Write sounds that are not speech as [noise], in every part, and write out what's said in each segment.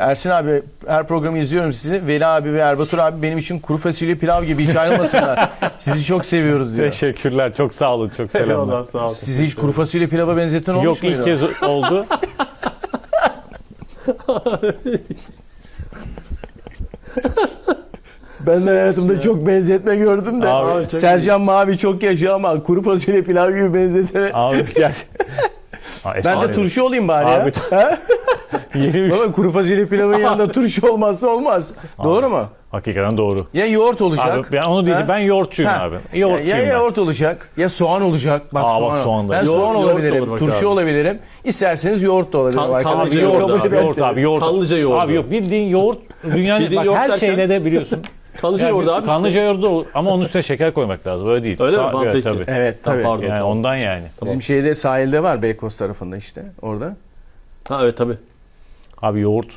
Ersin abi her programı izliyorum sizi. Veli abi ve Erbatur abi benim için kuru fasulye pilav gibi hiç ayrılmasınlar. [laughs] Sizi çok seviyoruz diyor. Teşekkürler. Çok sağ olun. Çok selamlar. Eyvallah sağ ol. Sizi hiç kuru fasulye pilava benzeten olmuş Yok muydu? ilk kez oldu. [laughs] Ben de hayatımda çok benzetme gördüm de. Abi, çok Sercan Mavi çok yaşıyor ama kuru fasulye pilav gibi benzetene. Abi gel. Aa, Ben de efsane. turşu olayım bari Abi, ya. [laughs] Yeni bir Baba kuru fasulye pilavın yanında [laughs] turşu olmazsa olmaz. Doğru mu? Hakikaten doğru. Ya yoğurt olacak. Abi ben onu diyeceğim. Ha? Ben yoğurtçuyum Ha. abi. Ya, Yoğurtçuyum ya ben. yoğurt olacak ya soğan olacak. Bak, Aa, bak soğan. soğan da. Ben Yoğurt- soğan yoğurt olabilirim, olur bak turşu abi. olabilirim. İsterseniz yoğurt da olabilirim. Kan- arkadaşlar. kanlıca Abi yoğurt, yoğurdu abi, abi. yoğurt abi yoğurt. Kanlıca yoğurdu. Abi yok bildiğin yoğurt dünyanın Bildiğin bak yoğurt her derken- şeyle de biliyorsun. [laughs] Kanlıca Yani yoğurdu abi. Kanlıca yoğurdu olur ama onun üstüne şeker koymak lazım. Öyle değil. Öyle mi? Sağ- Tamam, evet, peki. tabii. Evet Tamam, tabii. pardon. Yani tamam. ondan yani. Bizim şeyde sahilde var Beykoz tarafında işte orada. Ha evet tabii. Abi yoğurt.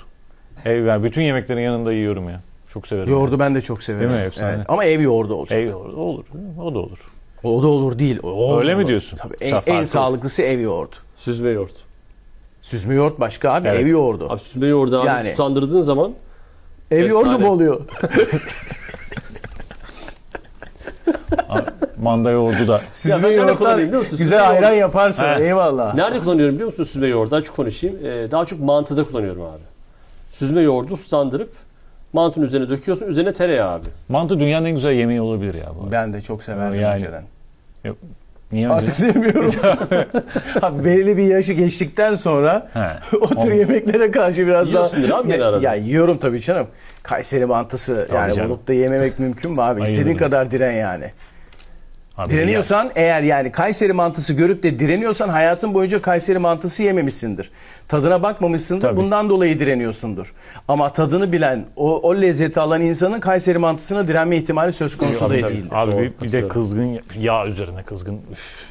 Ev yani bütün yemeklerin yanında yiyorum ya. Çok severim. Yoğurdu ben de çok severim. Değil mi? Efsane. Evet. Ama ev yoğurdu olacak. Ev yoğurdu olur. O da olur. O da olur değil. O Öyle mi olur. diyorsun? Tabii en, en sağlıklısı ev yoğurdu. Süzme yoğurt. Süzme yoğurt başka abi Evet. ev yoğurdu. Abi süzme yoğurdu abi Yani. sulandırdığın zaman ev yoğurdu mu oluyor? [laughs] [laughs] Manda yoğurdu da. [laughs] Süzme ben nerede yoğurtlar kullanayım biliyor musun? güzel Süzme ayran yaparsın He. eyvallah. nerede kullanıyorum biliyor musun süzme yoğurdu? Açık konuşayım. Ee, daha çok mantıda kullanıyorum abi. Süzme yoğurdu sulandırıp mantının üzerine döküyorsun. Üzerine tereyağı abi. Mantı dünyanın en güzel yemeği olabilir ya bu arada. Ben de çok severdim Yani. önceden. Niye? Artık sevmiyorum. [laughs] Abi belirli bir yaşı geçtikten sonra He. [laughs] o tür yemeklere karşı biraz daha... Yiyorsundur abi gene arada. Ya yiyorum tabii canım. Kayseri mantısı yani canım. olup da yememek mümkün mü abi? İstediğin kadar diren yani. Abi Direniyorsan eğer yani Kayseri mantısı görüp de direniyorsan hayatın boyunca Kayseri mantısı yememişsindir. Tadına bakmamışsındır. Tabii. Bundan dolayı direniyorsundur. Ama tadını bilen, o, o lezzeti alan insanın Kayseri mantısına direnme ihtimali söz konusu da değildir. Abi bir, bir de kızgın yağ üzerine kızgın. Üf.